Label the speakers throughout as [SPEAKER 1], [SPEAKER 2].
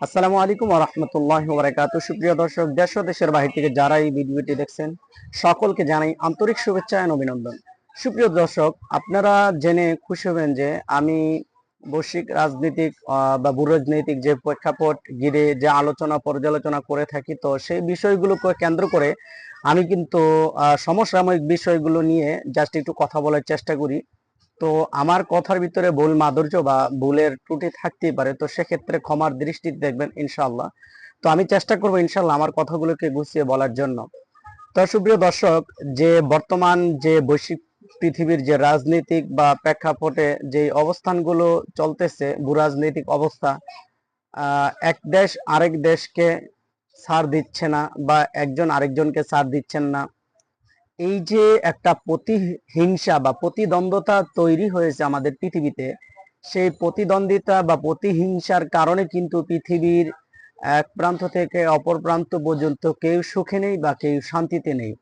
[SPEAKER 1] আসসালামু আলাইকুম রহমতুল্লাহ বরাকাত সুপ্রিয় দর্শক, দেশ ও দেশের বাহির থেকে যারা এই ভিডিওটি দেখছেন, সকলকে জানাই আন্তরিক শুভেচ্ছা এবং অভিনন্দন। সুপ্রিয় দর্শক, আপনারা জেনে খুশি হবেন যে আমি বৈশ্বিক রাজনৈতিক বা ভূরাজনৈতিক যে প্রেক্ষাপট ঘিরে যে আলোচনা, পর্যালোচনা করে থাকি, তো সেই বিষয়গুলোকে কেন্দ্র করে আমি কিন্তু সমসাময়িক বিষয়গুলো নিয়ে জাস্ট একটু কথা বলার চেষ্টা করি। তো আমার কথার ভিতরে ভুল মাধুর্য বা ভুলের ত্রুটি থাকতেই পারে, তো সেক্ষেত্রে ক্ষমার দৃষ্টিতে দেখবেন ইনশাল্লাহ তো আমি চেষ্টা করব ইনশাল্লাহ আমার কথাগুলোকে গুছিয়ে বলার জন্য। তো সুপ্রিয় দর্শক, যে বর্তমান যে বৈশ্বিক পৃথিবীর যে রাজনৈতিক বা প্রেক্ষাপটে যে অবস্থানগুলো চলতেছে, ভূরাজনৈতিক অবস্থা এক দেশ আরেক দেশকে ছাড় দিচ্ছে না বা একজন আরেকজনকে ছাড় দিচ্ছেন না এই যে একটা প্রতিহিংসা বা প্রতিদ্বন্দ্বতা তৈরি হয়েছে আমাদের পৃথিবীতে, সেই প্রতিদ্বন্দ্বিতা বা প্রতিহিংসার কারণে কিন্তু পৃথিবীর এক প্রান্ত থেকে অপর প্রান্ত পর্যন্ত কেউ সুখে নেই বা কেউ শান্তিতে নেই।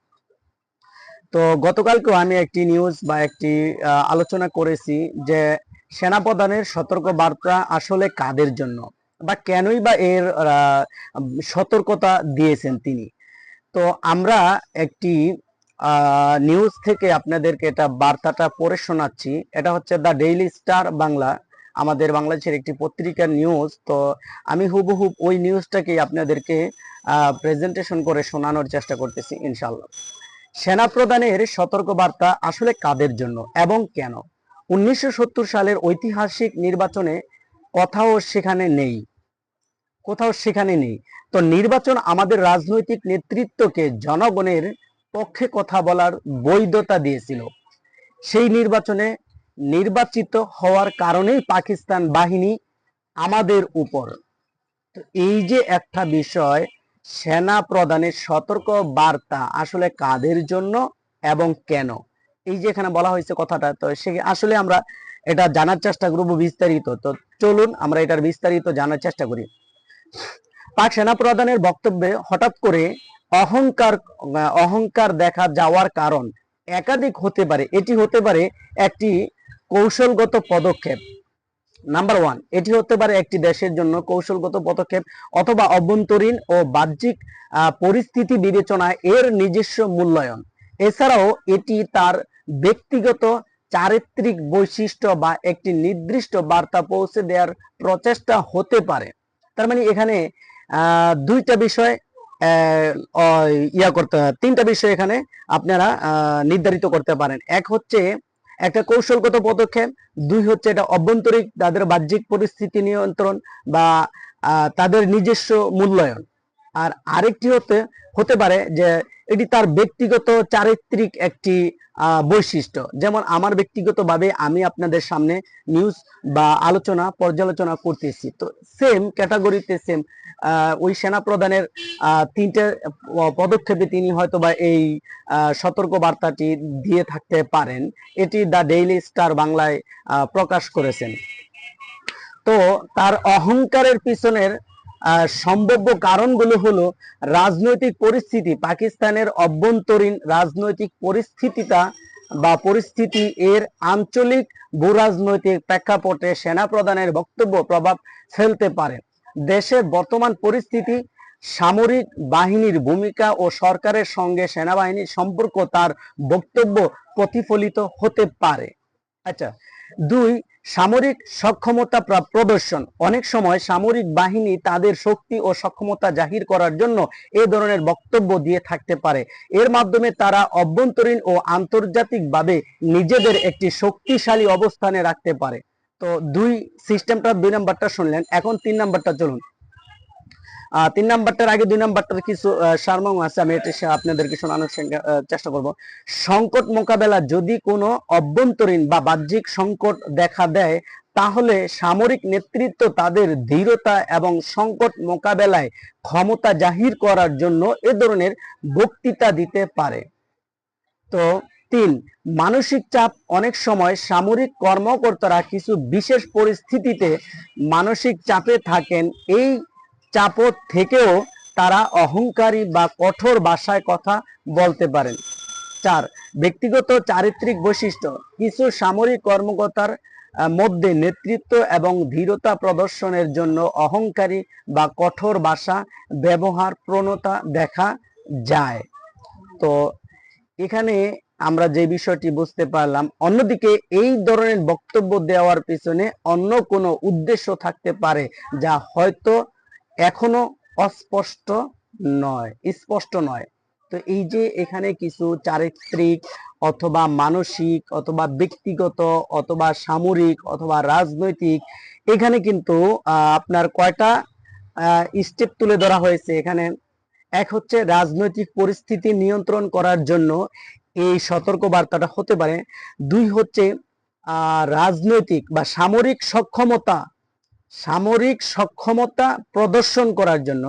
[SPEAKER 1] তো গতকালকেও আমি একটি নিউজ বা একটি আলোচনা করেছি যে সেনাপ্রধানের সতর্ক বার্তা আসলে কাদের জন্য বা কেনই বা এর সতর্কতা দিয়েছেন তিনি। তো আমরা একটি নিউজ থেকে আপনাদেরকে এটা বার্তাটা পড়ে শোনাচ্ছি। এটা হচ্ছে দ্য ডেইলি স্টার বাংলা, আমাদের বাংলাদেশের একটি পত্রিকার নিউজ তো আমি হুবহুব ওই নিউজটাকে আপনাদেরকে প্রেজেন্টেশন করে শোনানোর চেষ্টা করতেছি ইনশাল্লাহ সেনা প্রধানের সতর্ক বার্তা আসলে কাদের জন্য এবং কেন? উনিশশো সত্তর সালের ঐতিহাসিক নির্বাচনে কোথাও সেখানে নেই। কোথাও সেখানে নেই। তো নির্বাচন আমাদের রাজনৈতিক নেতৃত্বকে, জনগণের পক্ষে কথা বলার বৈধতা দিয়েছিল। সেই নির্বাচনে নির্বাচিত হওয়ার কারণেই পাকিস্তান বাহিনী আমাদের উপর। এই যে একটা বিষয়, সেনা প্রধানের সতর্ক বার্তা আসলে কাদের জন্য এবং কেন? এই যে এখানে বলা হয়েছে কথাটা, তো সে আসলে আমরা এটা জানার চেষ্টা করব বিস্তারিত। তো চলুন, আমরা এটার বিস্তারিত জানার চেষ্টা করি। পাক সেনা প্রধানের বক্তব্যে হঠাৎ করে অহংকার অহংকার দেখা যাওয়ার কারণ একাধিক হতে পারে। এটি হতে পারে একটি কৌশলগত পদক্ষেপ। নাম্বার ওয়ান এটি হতে পারে একটি দেশের জন্য কৌশলগত পদক্ষেপ অথবা অভ্যন্তরীণ ও বাহ্যিক পরিস্থিতি বিবেচনায় এর নিজস্ব মূল্যায়ন। এছাড়াও এটি তার ব্যক্তিগত, চারিত্রিক বৈশিষ্ট্য বা একটি নির্দিষ্ট বার্তা পৌঁছে দেওয়ার প্রচেষ্টা হতে পারে। তার মানে এখানে দুইটা বিষয় ইয়া করতে তিনটা বিষয় এখানে আপনারা নির্ধারিত করতে পারেন। এক হচ্ছে একটা কৌশলগত পদক্ষেপ, দুই হচ্ছে এটা অভ্যন্তরিক তাদের বাহ্যিক পরিস্থিতি নিয়ন্ত্রণ বা তাদের নিজস্ব মূল্যায়ন। আর আরেকটি হতে হতে পারে যে এটি তার ব্যক্তিগত চারিত্রিক একটি বৈশিষ্ট্য। যেমন আমার ব্যক্তিগতভাবে আমি আপনাদের সামনে নিউজ বা আলোচনা, পর্যালোচনা করতেছি। তো সেম ক্যাটাগরিতে সেম ওই সেনা প্রধানের তিনটে পদক্ষেপে তিনি হয়তো বা এই সতর্ক বার্তাটি দিয়ে থাকতে পারেন। এটি দ্য ডেইলি স্টার বাংলায় প্রকাশ করেছেন। তো তার অহংকারের পিছনের সম্ভাব্য কারণগুলো হলো রাজনৈতিক পরিস্থিতি, পাকিস্তানের অভ্যন্তরীণ রাজনৈতিক পরিস্থিতিটা বা পরিস্থিতি, এর আঞ্চলিক ভূরাজনৈতিক প্রেক্ষাপটে সেনা প্রধানের বক্তব্য প্রভাব ফেলতে পারে। দেশের বর্তমান পরিস্থিতি, সামরিক বাহিনীর ভূমিকা ও সরকারের সঙ্গে সেনাবাহিনীর সম্পর্ক তার বক্তব্য প্রতিফলিত হতে পারে। আচ্ছা দুই সামরিক সক্ষমতা প্রা- প্রদর্শন। অনেক সময় সামরিক বাহিনী তাদের শক্তি ও সক্ষমতা জাহির করার জন্য এ ধরনের বক্তব্য দিয়ে থাকতে পারে। এর মাধ্যমে তারা অভ্যন্তরীণ ও আন্তর্জাতিকভাবে নিজেদের একটি শক্তিশালী অবস্থানে রাখতে পারে। তো দুই সিস্টেমটা দুই নাম্বারটা শুনলেন। এখন তিন নাম্বারটা চলুন। তিন নাম্বারটার আগে দুই নাম্বারটার কিছু সারমর্ম আছে, আমি এটা আপনাদেরকে শোনানোর চেষ্টা করব। সংকট মোকাবেলা যদি কোনো অভ্যন্তরীণ বা বাহ্যিক সংকট দেখা দেয়, তাহলে সামরিক নেতৃত্ব তাদের দৃঢ়তা এবং সংকট মোকাবেলায় ক্ষমতা জাহির করার জন্য এ ধরনের বক্তৃতা দিতে পারে। তো তিন, মানসিক চাপ অনেক সময় সামরিক কর্মকর্তারা কিছু বিশেষ পরিস্থিতিতে মানসিক চাপে থাকেন। এই চাপ থেকেও তারা অহংকারী বা কঠোর ভাষায় কথা বলতে পারেন। চার, ব্যক্তিগত চারিত্রিক বৈশিষ্ট্য। কিছু সামরিক কর্মকর্তার মধ্যে নেতৃত্ব এবং ধীরতা প্রদর্শনের জন্য অহংকারী বা কঠোর ভাষা ব্যবহার প্রণতা দেখা যায়। তো এখানে আমরা যে বিষয়টি বুঝতে পারলাম, অন্যদিকে এই ধরনের বক্তব্য দেওয়ার পিছনে অন্য কোনো উদ্দেশ্য থাকতে পারে, যা হয়তো এখনও অস্পষ্ট নয়, স্পষ্ট নয়। তো এই যে এখানে কিছু চারিত্রিক অথবা মানসিক অথবা ব্যক্তিগত অথবা সামরিক অথবা রাজনৈতিক, এখানে কিন্তু আপনার কয়টা স্টেপ তুলে ধরা হয়েছে। এখানে এক হচ্ছে রাজনৈতিক পরিস্থিতি নিয়ন্ত্রণ করার জন্য এই সতর্ক বার্তাটা হতে পারে। দুই হচ্ছে রাজনৈতিক বা সামরিক সক্ষমতা সামরিক সক্ষমতা প্রদর্শন করার জন্য